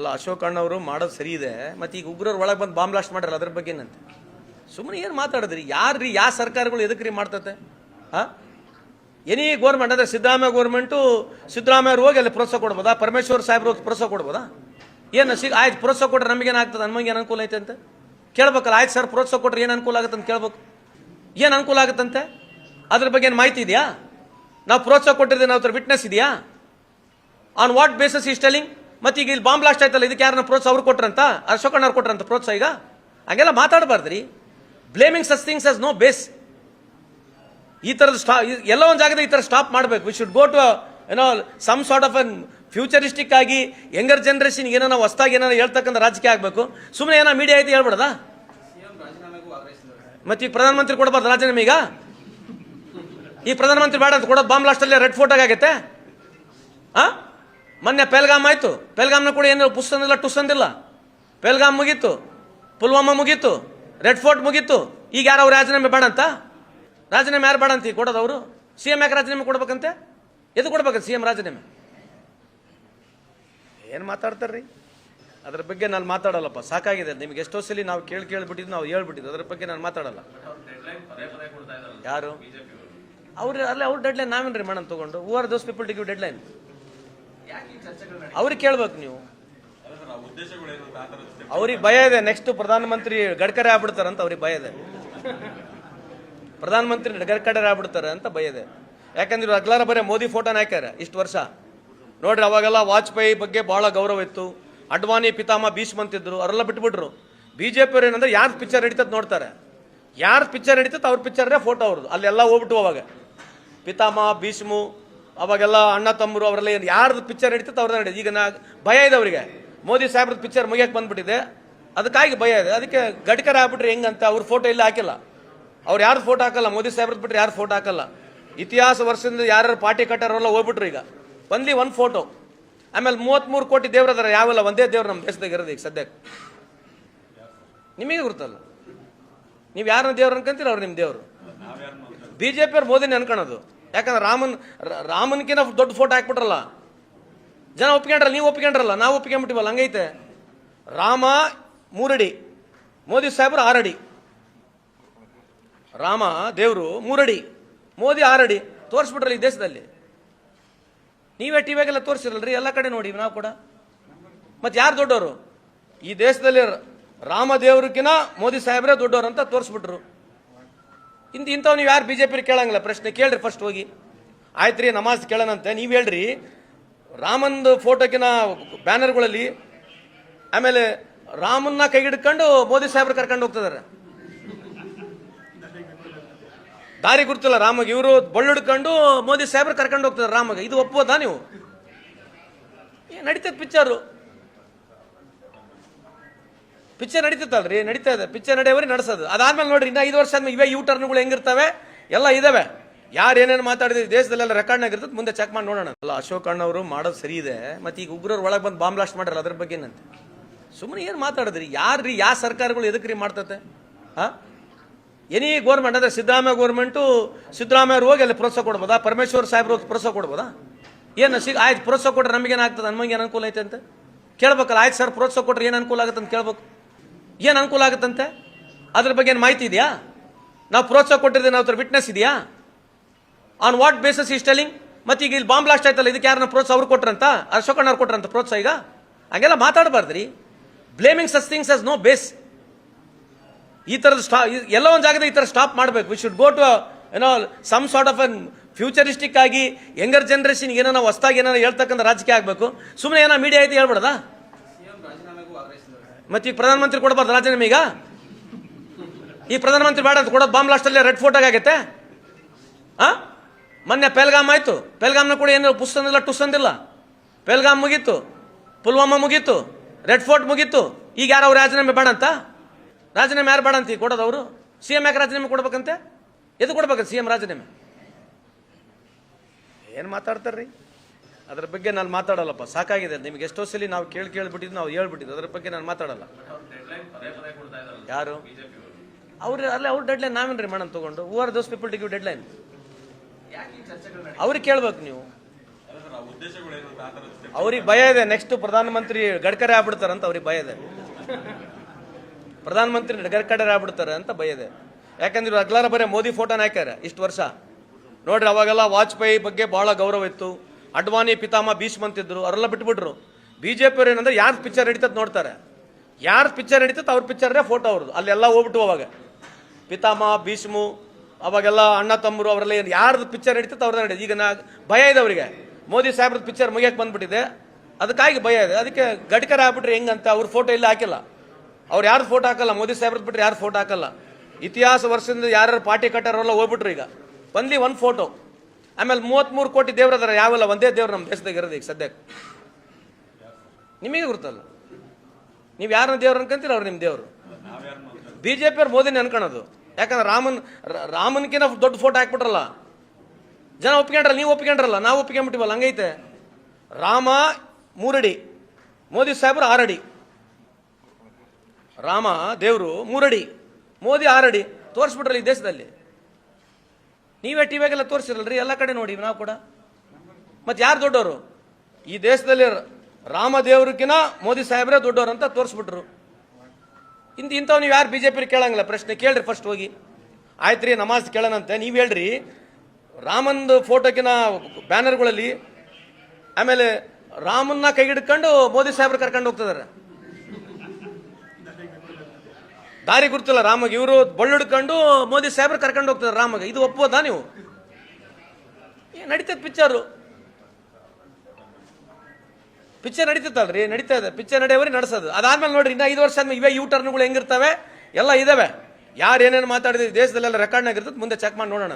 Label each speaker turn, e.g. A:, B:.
A: ಅಲ್ಲ, ಅಶೋಕ್ ಅಣ್ಣವರು ಮಾಡೋದು ಸರಿ ಇದೆ, ಮತ್ತೆ ಈಗ ಉಗ್ರರು ಒಳಗೆ ಬಂದು ಬಾಂಬ್ ಬ್ಲಾಸ್ಟ್ ಮಾಡ್ರಲ್ಲ ಅದ್ರ ಬಗ್ಗೆ ಏನಂತೆ? ಸುಮ್ಮನೆ ಏನು ಮಾತಾಡಿದ್ರಿ? ಯಾರ್ರಿ ಯಾವ ಸರ್ಕಾರಗಳು ಎದಕ್ರಿ ಮಾಡ್ತತೆ? ಹಾ? ಎನಿ ಗೌರ್ಮೆಂಟ್ ಅಂದ್ರೆ ಸಿದ್ದರಾಮಯ್ಯ ಗೌರ್ಮೆಂಟು ಸಿದ್ದರಾಮಯ್ಯ ಹೋಗಿ ಅಲ್ಲಿ ಪ್ರೋತ್ಸಾಹ ಕೊಡ್ಬೋದಾ? ಪರಮೇಶ್ವರ್ ಸಾಹೇಬ್ರು ಪ್ರೋತ್ಸಾಹ ಕೊಡ್ಬೋದಾ? ಏನು ಸಿಗ ಆಯ್ತು ಪ್ರೋತ್ಸಾಹ ಕೊಟ್ರೆ ನಮಗೇನಾಗ್ತದೆ ನಮಗೆ ಏನು ಅನುಕೂಲ ಐತೆ ಅಂತ? ಕೇಳ್ಬೇಕಲ್ಲ, ಆಯ್ತು ಸರ್ ಪ್ರೋತ್ಸಾಹ ಕೊಟ್ರೆ ಏನು ಅನುಕೂಲ ಆಗುತ್ತೆ ಅಂತ ಕೇಳ್ಬೇಕು. ಏನು ಅನುಕೂಲ ಆಗುತ್ತಂತೆ? ಅದ್ರ ಬಗ್ಗೆ ಏನು ಮಾಹಿತಿ ಇದೆಯಾ? ನಾವು ಪ್ರೋತ್ಸಾಹ ಕೊಟ್ಟಿದ್ದೀವಿ ನಾವು ವಿಟ್ನೆಸ್ ಇದೆಯಾ? On what basis is telling ಮತ್ತೆ ಈಗ ಇಲ್ಲಿ ಬಾಂಬ್ ಬ್ಲಾಸ್ಟ್ ಆಯ್ತಲ್ಲ, ಇದಕ್ಕೆ ಯಾರನ್ನ ಪ್ರೋತ್ಸಾಹ ಅವ್ರು ಕೊಟ್ರಂತ? ಅಶೋಕಣ್ಣವ್ರು ಕೊಟ್ರಂತ ಪ್ರೋತ್ಸಾಹ ಈಗ? ಹಂಗೆಲ್ಲ ಮಾತಾಡಬಾರ್ದ್ರಿ. Blaming such things as no base ಈ ಥರದ ಸ್ಟಾ ಎಲ್ಲ ಒಂದು ಜಾಗದ ಈ ಥರ ಸ್ಟಾಪ್ ಮಾಡಬೇಕು. ವಿ ಶುಡ್ ಗೋ ಟು ಏನೋ some sort of an futuristic ಆಗಿ ಯಂಗರ್ ಜನರೇಷನ್ ಏನೋ ಹೊಸ್ದಾಗಿ ಏನೋ ಹೇಳ್ತಕ್ಕಂಥ ರಾಜಕೀಯ ಆಗಬೇಕು. ಸುಮ್ಮನೆ ಏನೋ ಮೀಡಿಯಾ ಐತಿ ಹೇಳ್ಬಿಡದ? ಮತ್ತೆ ಈಗ ಪ್ರಧಾನಮಂತ್ರಿ ಕೊಡಬಾರ್ದು ರಾಜೀನಾಮೆ ಈಗ? ಈ ಪ್ರಧಾನಮಂತ್ರಿ ಬೇಡ ಅಂತ ಕೊಡೋದು ಬಾಂಬ್ ಲಾಸ್ಟಲ್ಲಿ ರೆಡ್ ಫೋರ್ಟ್ ಹಾಂ ಮೊನ್ನೆ ಪೆಲ್ಗಾಮ್ ಆಯ್ತು. ಪೆಲ್ಗಾಮ್ನ ಕೂಡ ಏನಿಲ್ಲ ಪುಸ್ತಂದಿಲ್ಲ ಟುಸಂದಿಲ್ಲ ಪೆಲ್ಗಾಮ್ ಮುಗೀತು ಪುಲ್ವಾಮಾ ಮುಗೀತು ರೆಡ್ ಫೋರ್ಟ್ ಮುಗೀತು. ಈಗ ಯಾರು ಅವ್ರು ರಾಜೀನಾಮೆ ಬೇಡಂತ ರಾಜೀನಾಮೆ ಯಾರು ಬೇಡ ಅಂತ ಕೊಡೋದು ಅವರು? ಸಿ ಎಂ ಯಾಕೆ ರಾಜೀನಾಮೆ ಕೊಡ್ಬೇಕಂತೆ? ಎದು ಕೊಡ್ಬೇಕಂತ ಸಿ ಎಂ ರಾಜೀನಾಮೆ? ಏನು ಮಾತಾಡ್ತಾರ್ರಿ? ಅದ್ರ ಬಗ್ಗೆ ನಾನು ಮಾತಾಡಲ್ಲಪ್ಪ ಸಾಕಾಗಿದೆ. ನಿಮ್ಗೆ ಎಷ್ಟೋ ಸಲ ನಾವು ಕೇಳಿ ಕೇಳಿಬಿಟ್ಟಿದ್ದು ನಾವು ಹೇಳ್ಬಿಟ್ಟಿದ್ದು. ಅದ್ರ ಬಗ್ಗೆ ನಾನು ಮಾತಾಡಲ್ಲ. ಯಾರು? ಅವ್ರು ಅಲ್ಲೇ ಅವ್ರ ಡೆಡ್ಲೈನ್ ನಾವೇನ್ರಿ ಮೇಡಮ್ ತೊಗೊಂಡು? Who are those people tick deadline ಅವ್ರಿಗೆ ಕೇಳ್ಬೇಕು ನೀವು. ಅವ್ರಿಗೆ ಭಯ ಇದೆ. ನೆಕ್ಸ್ಟ್ ಪ್ರಧಾನಮಂತ್ರಿ ಗಡ್ಕರಿ ಆಗ್ಬಿಡ್ತಾರಂತ ಅವ್ರಿಗೆ ಭಯ ಇದೆ. ಪ್ರಧಾನಮಂತ್ರಿ ಗಡ್ಕರಿ ಆಗ್ಬಿಡ್ತಾರೆ ಅಂತ ಭಯ ಇದೆ. ಯಾಕಂದ್ರೆ ಇವ್ರು ಅಗ್ಲಾರ ಬರೀ ಮೋದಿ ಫೋಟೋನ ಹಾಕ್ಯಾರ ಇಷ್ಟು ವರ್ಷ. ನೋಡ್ರಿ ಅವಾಗೆಲ್ಲ ವಾಜಪೇಯಿ ಬಗ್ಗೆ ಬಹಳ ಗೌರವ ಇತ್ತು. ಅಡ್ವಾನಿ ಪಿತಾಮ ಭೀಷ್ಮ ಇದ್ದರು ಅವರೆಲ್ಲ ಬಿಟ್ಬಿಟ್ರು. ಬಿಜೆಪಿ ಅವ್ರು ಏನಂದ್ರೆ ಯಾರು ಪಿಕ್ಚರ್ ನಡೀತದ್ ನೋಡ್ತಾರೆ. ಯಾರು ಪಿಕ್ಚರ್ ನಡೀತದ ಅವ್ರ ಪಿಕ್ಚರ್ನೇ ಫೋಟೋ ಅವ್ರದ್ದು ಅಲ್ಲೆಲ್ಲ ಹೋಗ್ಬಿಟ್ಟು ಅವಾಗ. ಪಿತಾಮ ಭೀಷ್ಮು ಅವಾಗೆಲ್ಲ ಅಣ್ಣ ತಮ್ಮರು ಅವರೆಲ್ಲ ಏನು ಯಾರ್ದು ಪಿಕ್ಚರ್ ನಡೀತದೆ ಅವ್ರದ್ದು ನಡೀತದೆ ಈಗ ನಾ ಭಯ ಇದೆ ಅವರಿಗೆ. ಮೋದಿ ಸಾಹೇಬ್ರದ್ದು ಪಿಕ್ಚರ್ ಮುಗಿಯಕ್ಕೆ ಬಂದ್ಬಿಟ್ಟಿದೆ. ಅದಕ್ಕಾಗಿ ಭಯ ಇದೆ. ಅದಕ್ಕೆ ಗಡ್ಕರ ಆಗ್ಬಿಟ್ರೆ ಹೆಂಗಂತ ಅವ್ರ ಫೋಟೋ ಇಲ್ಲ ಹಾಕಿಲ್ಲ. ಅವ್ರು ಯಾರು ಫೋಟೋ ಹಾಕಲ್ಲ? ಮೋದಿ ಸಾಹೇಬ್ರದ್ದು ಬಿಟ್ಟರೆ ಯಾರು ಫೋಟೋ ಹಾಕಲ್ಲ? ಇತಿಹಾಸ ವರ್ಷದಿಂದ ಯಾರ್ಯಾರು ಪಾರ್ಟಿ ಕಟ್ಟಾರಲ್ಲ ಹೋಗ್ಬಿಟ್ರು ಈಗ. ಒಂದ್ಲಿ ಒಂದು ಫೋಟೋ ಆಮೇಲೆ ಮೂವತ್ಮೂರು ಕೋಟಿ ದೇವ್ರದಾರ ಯಾವೆಲ್ಲ? ಒಂದೇ ದೇವ್ರು ನಮ್ಮ ದೇಶದಾಗ ಇರೋದು ಈಗ ಸದ್ಯಕ್ಕೆ. ನಿಮಗೆ ಗೊತ್ತಲ್ಲ ನೀವು ಯಾರನ್ನ ದೇವ್ರು ಅನ್ಕೊಂತೀರ? ಅವ್ರು ನಿಮ್ಮ ದೇವರು. ಬಿ ಜೆ ಅವ್ರು ಮೋದಿನೇ ಅನ್ಕೊಳೋದು. ಯಾಕಂದ್ರೆ ರಾಮನ್ ರಾಮನ್ಕಿನ ದೊಡ್ಡ ಫೋಟೋ ಹಾಕ್ಬಿಟ್ರಲ್ಲ. ಜನ ಒಪ್ಕೊಂಡ್ರಲ್ಲ ನೀವು ಒಪ್ಕೊಂಡ್ರಲ್ಲ ನಾವು ಒಪ್ಕೊಂಡ್ಬಿಟ್ಟಿವಲ್ಲ ಹಂಗೈತೆ. ರಾಮ ಮೂರಡಿ, ಮೋದಿ ಸಾಹೇಬ್ರು ಆರಡಿ. ರಾಮ, ದೇವರು ಮೂರಡಿ, ಮೋದಿ ಆರಡಿ, ತೋರಿಸ್ಬಿಟ್ರಲ್ಲ ಈ ದೇಶದಲ್ಲಿ. ನೀವೇ ಟಿ ವಿಗೆಲ್ಲ ತೋರಿಸಿರಲ್ರಿ, ಎಲ್ಲ ಕಡೆ ನೋಡಿ, ನಾವು ಕೂಡ. ಮತ್ತೆ ಯಾರು ದೊಡ್ಡವರು ಈ ದೇಶದಲ್ಲಿ ರಾಮ ದೇವ್ರಕ್ಕಿನ ಮೋದಿ ಸಾಹೇಬ್ರೇ ದೊಡ್ಡವರು ಅಂತ ತೋರಿಸ್ಬಿಟ್ರು. ಇಂತ ಇಂಥವ್ ನೀವು ಯಾರು ಬಿಜೆಪಿ ಕೇಳಂಗಿಲ್ಲ. ಪ್ರಶ್ನೆ ಕೇಳ್ರಿ ಫಸ್ಟ್ ಹೋಗಿ. ಆಯ್ತು ರೀ ನಮಾಜ್ ಕೇಳೋಣಂತೆ ನೀವು ಹೇಳ್ರಿ, ರಾಮಂದು ಫೋಟೋಕಿನ ಬ್ಯಾನರ್ಗಳಲ್ಲಿ ಆಮೇಲೆ ರಾಮನ್ನ ಕೈಗಿಡ್ಕೊಂಡು ಮೋದಿ ಸಾಹೇಬ್ರು ಕರ್ಕೊಂಡು ಹೋಗ್ತಿದ್ದಾರೆ ದಾರಿ ಗುರ್ತಿಲ್ಲ ರಾಮಗೆ. ಇವರು ಬಳ್ಳುಡ್ಕೊಂಡು ಮೋದಿ ಸಾಹೇಬ್ರು ಕರ್ಕೊಂಡು ಹೋಗ್ತಿದ್ದಾರೆ ರಾಮಗೆ. ಇದು ಒಪ್ಪೋದಾ ನೀವು? ನಡೀತದ ಪಿಕ್ಚರು ಪಿಕ್ಚರ್ ನಡೀತೈತಲ್ರಿ ನಡೀತಾ ಇದೆ. ಪಿಕ್ಚರ್ ನಡೆಯವರಿ ನಡೆಸೋದು. ಅದಾದ್ಮೇಲೆ ನೋಡ್ರಿ, ಇನ್ನ ಐದು ವರ್ಷ ಆದ್ಮೇಲೆ ಇವೇ ಯೂ ಟರ್ನ್ಗಳು ಹೆಂಗಿರ್ತವೆ? ಎಲ್ಲ ಇದಾವೆ. ಯಾರು ಏನೇನು ಮಾತಾಡಿದ್ರಿ ದೇಶದಲ್ಲೆಲ್ಲ ರೆಕಾರ್ಡ್ ಆಗಿರ್ತದೆ ಮುಂದೆ ಚೆಕ್ ಮಾಡಿ ನೋಡೋಣ. ಅಲ್ಲ, ಅಶೋಕ್ ಅಣ್ಣವರು ಮಾಡೋದು ಸರಿ ಇದೆ. ಮತ್ತೆ ಈಗ ಉಗ್ರರು ಒಳಗೆ ಬಂದು ಬಾಂಬ್ ಬ್ಲಾಸ್ಟ್ ಮಾಡ್ರಲ್ಲ ಅದ್ರ ಬಗ್ಗೆ ಏನಂತೆ? ಸುಮ್ಮನೆ ಏನು ಮಾತಾಡಿದ್ರಿ? ಯಾರ್ರಿ ಯಾವ ಸರ್ಕಾರಗಳು ಎದಕ್ರಿ ಮಾಡ್ತತೆ? ಹಾ? ಎನಿ ಗೋರ್ಮೆಂಟ್ ಅಂದ್ರೆ ಸಿದ್ದರಾಮಯ್ಯ ಗೋರ್ಮೆಂಟು ಸಿದ್ದರಾಮಯ್ಯವ್ರು ಹೋಗಿ ಅಲ್ಲಿ ಪ್ರೋತ್ಸಾಹ ಕೊಡ್ಬೋದಾ? ಪರಮೇಶ್ವರ್ ಸಾಹೇಬ್ರು ಹೋಗಿ ಪ್ರೋತ್ಸಾಹ ಕೊಡ್ಬೋದಾ? ಏನು ಸಿಗ ಆಯ್ತು ಪ್ರೋತ್ಸಾಹ ಕೊಟ್ರೆ ನಮಗೇನಾಗ್ತದೆ ನಮಗೆ ಅನುಕೂಲ ಐತೆ ಅಂತ? ಕೇಳ್ಬೇಕಲ್ಲ, ಆಯ್ತು ಸರ್ ಪ್ರೋತ್ಸಾಹ ಕೊಟ್ರೆ ಏನು ಅನುಕೂಲ ಆಗುತ್ತೆ ಅಂತ ಕೇಳ್ಬೇಕು. ಏನು ಅನುಕೂಲ ಆಗುತ್ತಂತೆ? ಅದ್ರ ಬಗ್ಗೆ ಏನು ಮಾಹಿತಿ ಇದೆಯಾ? ನಾವು ಪ್ರೋತ್ಸಾಹ ಕೊಟ್ಟಿದ್ದೆ ನಾವು ವಿಟ್ನೆಸ್ ಇದೆಯಾ? On what basis is telling ಮತ್ತೆ ಈಗ ಇಲ್ಲಿ ಬಾಂಬ್ ಬ್ಲಾಸ್ಟ್ ಆಯ್ತಲ್ಲ, ಇದಕ್ಕೆ ಯಾರನ್ನ ಪ್ರೋತ್ಸಾಹ ಅವ್ರು ಕೊಟ್ರಂತ? ಅಶೋಕಣ್ಣವ್ರು ಕೊಟ್ರಂತ ಪ್ರೋತ್ಸಾಹ ಈಗ? ಹಂಗೆಲ್ಲ ಮಾತಾಡಬಾರ್ದ್ರಿ. Blaming such things as no base ಈ ಥರದ ಸ್ಟಾ ಎಲ್ಲ ಒಂದು ಜಾಗದ ಈ ಥರ ಸ್ಟಾಪ್ ಮಾಡಬೇಕು. ವಿ ಶುಡ್ ಗೋ ಟು ಏನೋ some sort of an futuristic ಆಗಿ ಯಂಗರ್ ಜನ್ರೇಷನ್ಗೆ ಏನೋ ಹೊಸ್ದಾಗಿ ಏನೋ ಹೇಳ್ತಕ್ಕಂಥ ರಾಜಕೀಯ ಆಗಬೇಕು. ಸುಮ್ಮನೆ ಏನೋ ಮೀಡಿಯಾ ಐತಿ ಹೇಳ್ಬಿಡದ? ಮತ್ತೆ ಈಗ ಪ್ರಧಾನಮಂತ್ರಿ ಕೊಡಬಾರ್ದು ರಾಜೀನಾಮೆ ಈಗ ಈ ಪ್ರಧಾನಮಂತ್ರಿ ಬೇಡ ಅಂತ ಕೊಡೋದು ಬಾಂಬ್ ಲಾಸ್ಟಲ್ಲಿ ರೆಡ್ ಫೋರ್ಟ್ ಆಗೈತೆ. ಆ? ಮೊನ್ನೆ ಪೆಲ್ಗಾಮ್ ಆಯ್ತು. ಪೆಲ್ಗಾಮ್ನ ಕೂಡ ಏನು ಪುಸ್ತಂದಿಲ್ಲ ಟುಸ್ತಂದಿಲ್ಲ ಪೆಲ್ಗಾಮ್ ಮುಗೀತು. ಪುಲ್ವಾಮಾ ಮುಗೀತು. ರೆಡ್ ಫೋರ್ಟ್ ಮುಗೀತು. ಈಗ ಯಾರು ಅವ್ರು ರಾಜೀನಾಮೆ ಬೇಡ ಅಂತ? ರಾಜೀನಾಮೆ ಯಾರು ಬೇಡ ಅಂತ ಈಗ ಕೊಡೋದು ಅವರು? ಸಿ ಎಂ ಯಾಕೆ ರಾಜೀನಾಮೆ ಕೊಡ್ಬೇಕಂತೆ? ಎದು ಕೊಡ್ಬೇಕಂತ ಸಿ ಎಂ ರಾಜೀನಾಮೆ? ಏನು ಮಾತಾಡ್ತಾರ್ರಿ? ಅದ್ರ ಬಗ್ಗೆ ನಾನು ಮಾತಾಡಲ್ಲಪ್ಪ. ಸಾಕಾಗಿದೆ ನಿಮ್ಗೆ ಎಷ್ಟೋ ಸಲ ನಾವು ಕೇಳಿ ಕೇಳಿಬಿಟ್ಟಿದ್ದು, ನಾವು ಹೇಳ್ಬಿಟ್ಟಿದ್ದು. ಅದ್ರ ಬಗ್ಗೆ ನಾನು ಮಾತಾಡಲ್ಲ. ಯಾರು? ಅವ್ರು ಅಲ್ಲೇ, ಅವ್ರ ಡೆಡ್ಲೈನ್ ನಾವೇನ್ರಿ ಮೇಡಮ್ ತಗೊಂಡು? Who are those people tick deadline ಅವ್ರಿಗೆ ಕೇಳ್ಬೇಕು ನೀವು. ಅವ್ರಿಗೆ ಭಯ ಇದೆ. ನೆಕ್ಸ್ಟ್ ಪ್ರಧಾನಮಂತ್ರಿ ಗಡ್ಕರಿ ಆಗ್ಬಿಡ್ತಾರಂತ ಅವ್ರಿಗೆ ಭಯ ಇದೆ. ಪ್ರಧಾನಮಂತ್ರಿ ಗಡ್ಕರಿ ಆಗ್ಬಿಡ್ತಾರೆ ಅಂತ ಭಯ ಇದೆ. ಯಾಕಂದ್ರೆ ಅಗ್ಲಾರ ಬರೀ ಮೋದಿ ಫೋಟೋನ ಹಾಕ್ಯಾರ ಇಷ್ಟು ವರ್ಷ. ನೋಡ್ರಿ, ಅವಾಗೆಲ್ಲ ವಾಜಪೇಯಿ ಬಗ್ಗೆ ಬಹಳ ಗೌರವ ಇತ್ತು. ಅಡ್ವಾಣಿ ಪಿತಾಮ ಭೀಷ್ಮ ಅಂತಿದ್ರು ಅವರೆಲ್ಲ ಬಿಟ್ಬಿಟ್ರು. ಬಿ ಬಿಜೆಪಿ ಅವ್ರು ಏನಂದ್ರೆ ಯಾರು ಪಿಕ್ಚರ್ ನಡೀತದ್ ನೋಡ್ತಾರೆ. ಯಾರು ಪಿಕ್ಚರ್ ನಡೀತದ ಅವ್ರ ಪಿಕ್ಚರ್ನೇ ಫೋಟೋ ಅವ್ರದ್ದು. ಅಲ್ಲೆಲ್ಲ ಹೋಗ್ಬಿಟ್ಟು ಅವಾಗ. ಪಿತಾಮ ಭೀಷ್ಮು, ಅವಾಗೆಲ್ಲ ಅಣ್ಣ, ತಮ್ಮರು ಅವರೆಲ್ಲ ಏನು ಯಾರ್ದು ಪಿಕ್ಚರ್ ನಡೀತದೆ ಅವ್ರದ್ದು ನಡೀತದೆ. ಈಗ ನಾ ಭಯ ಇದೆ ಅವರಿಗೆ. ಮೋದಿ ಸಾಹೇಬ್ರದ್ದು ಪಿಕ್ಚರ್ ಮುಗಿಯಕ್ಕೆ ಬಂದ್ಬಿಟ್ಟಿದೆ. ಅದಕ್ಕಾಗಿ ಭಯ ಇದೆ. ಅದಕ್ಕೆ ಗಡ್ಕರ್ ಆಗ್ಬಿಟ್ರೆ ಹೆಂಗಂತ ಅವ್ರ ಫೋಟೋ ಇಲ್ಲ ಹಾಕಿಲ್ಲ. ಅವ್ರು ಯಾರ್ದು ಫೋಟೋ ಹಾಕಲ್ಲ? ಮೋದಿ ಸಾಹೇಬ್ರದ್ದು ಬಿಟ್ಟರೆ ಯಾರು ಫೋಟೋ ಹಾಕಲ್ಲ? ಇತಿಹಾಸ ವರ್ಷದಿಂದ ಯಾರ್ಯಾರು ಪಾರ್ಟಿ ಕಟ್ಟಾರಲ್ಲ ಹೋಗ್ಬಿಟ್ರು ಈಗ. ಬಂದ್ಲಿ ಒಂದು ಫೋಟೋ ಆಮೇಲೆ ಮೂವತ್ಮೂರು ಕೋಟಿ ದೇವ್ರದಾರ ಯಾವಲ್ಲ? ಒಂದೇ ದೇವ್ರು ನಮ್ಮ ದೇಶದಾಗ ಇರೋದು ಈಗ ಸದ್ಯಕ್ಕೆ. ನಿಮಗೆ ಗೊತ್ತಲ್ಲ ನೀವು ಯಾರನ್ನ ದೇವ್ರು ಅನ್ಕೊಂತೀರ ಅವ್ರು ನಿಮ್ಮ ದೇವರು. ಬಿ ಜೆ ಪಿ ಅವ್ರು ಮೋದಿನೇ ಅನ್ಕೊಳೋದು. ಯಾಕಂದ್ರೆ ರಾಮನ್ ರಾಮನ್ಕಿನ ದೊಡ್ಡ ಫೋಟೋ ಹಾಕ್ಬಿಟ್ರಲ್ಲ. ಜನ ಒಪ್ಕೊಂಡ್ರಲ್ಲ, ನೀವು ಒಪ್ಕೊಂಡ್ರಲ್ಲ, ನಾವು ಒಪ್ಕೊಂಡ್ಬಿಟ್ಟಿವಲ್ಲ, ಹಂಗೈತೆ. ರಾಮ ಮೂರಡಿ, ಮೋದಿ ಸಾಹೇಬ್ರು ಆರಡಿ. ರಾಮ ದೇವರು ಮೂರಡಿ, ಮೋದಿ ಆರಡಿ. ತೋರಿಸ್ಬಿಟ್ರಲ್ಲ ಈ ದೇಶದಲ್ಲಿ. ನೀವೇ ಟಿ ವಿಗೆಲ್ಲ ತೋರಿಸಿರಲ್ರಿ, ಎಲ್ಲ ಕಡೆ ನೋಡಿ, ನಾವು ಕೂಡ. ಮತ್ತೆ ಯಾರು ದೊಡ್ಡವರು ಈ ದೇಶದಲ್ಲಿ ರಾಮ ದೇವ್ರಕ್ಕಿನ ಮೋದಿ ಸಾಹೇಬ್ರೇ ದೊಡ್ಡವರು ಅಂತ ತೋರಿಸ್ಬಿಟ್ರು. ಇಂತ ಇಂಥವ್ ನೀವು ಯಾರು ಬಿಜೆಪಿ ಕೇಳಂಗಿಲ್ಲ, ಪ್ರಶ್ನೆ ಕೇಳ್ರಿ ಫಸ್ಟ್ ಹೋಗಿ. ಆಯ್ತು ರೀ ನಮಾಜ್ ಕೇಳೋಣಂತೆ ನೀವು ಹೇಳ್ರಿ. ರಾಮಂದು ಫೋಟೋಕಿನ ಬ್ಯಾನರ್ಗಳಲ್ಲಿ ಆಮೇಲೆ ರಾಮನ್ನ ಕೈಗಿಡ್ಕೊಂಡು ಮೋದಿ ಸಾಹೇಬ್ರು ಕರ್ಕೊಂಡು ಹೋಗ್ತಿದಾರೆ. ದಾರಿ ಗುರ್ತಿಲ್ಲ ರಾಮಗೆ. ಇವರು ಬಳ್ಳುಡ್ಕೊಂಡು ಮೋದಿ ಸಾಹೇಬ್ರು ಕರ್ಕೊಂಡು ಹೋಗ್ತಾರೆ ರಾಮಗೆ. ಇದು ಒಪ್ಪೋದಾ ನೀವು? ನಡೀತದೆ ಪಿಕ್ಚರು ಪಿಕ್ಚರ್ ನಡೀತದಲ್ರಿ ನಡೀತಾ ಇದೆ ಪಿಕ್ಚರ್ ನಡೆಯವರಿ ನಡೆಸೋದು. ಅದಾದ್ಮೇಲೆ ನೋಡ್ರಿ, ಇನ್ನ ಐದು ವರ್ಷ ಆದ್ಮೇಲೆ ಇವೇ ಯೂ ಟರ್ನ್ಗಳು ಹೆಂಗಿರ್ತವೆ? ಎಲ್ಲ ಇದಾವೆ. ಯಾರು ಏನೇನು ಮಾತಾಡಿದ್ರಿ ದೇಶದಲ್ಲೆಲ್ಲ ರೆಕಾರ್ಡ್ ಇರ್ತದೆ ಮುಂದೆ ಚೆಕ್ ಮಾಡಿ ನೋಡೋಣ.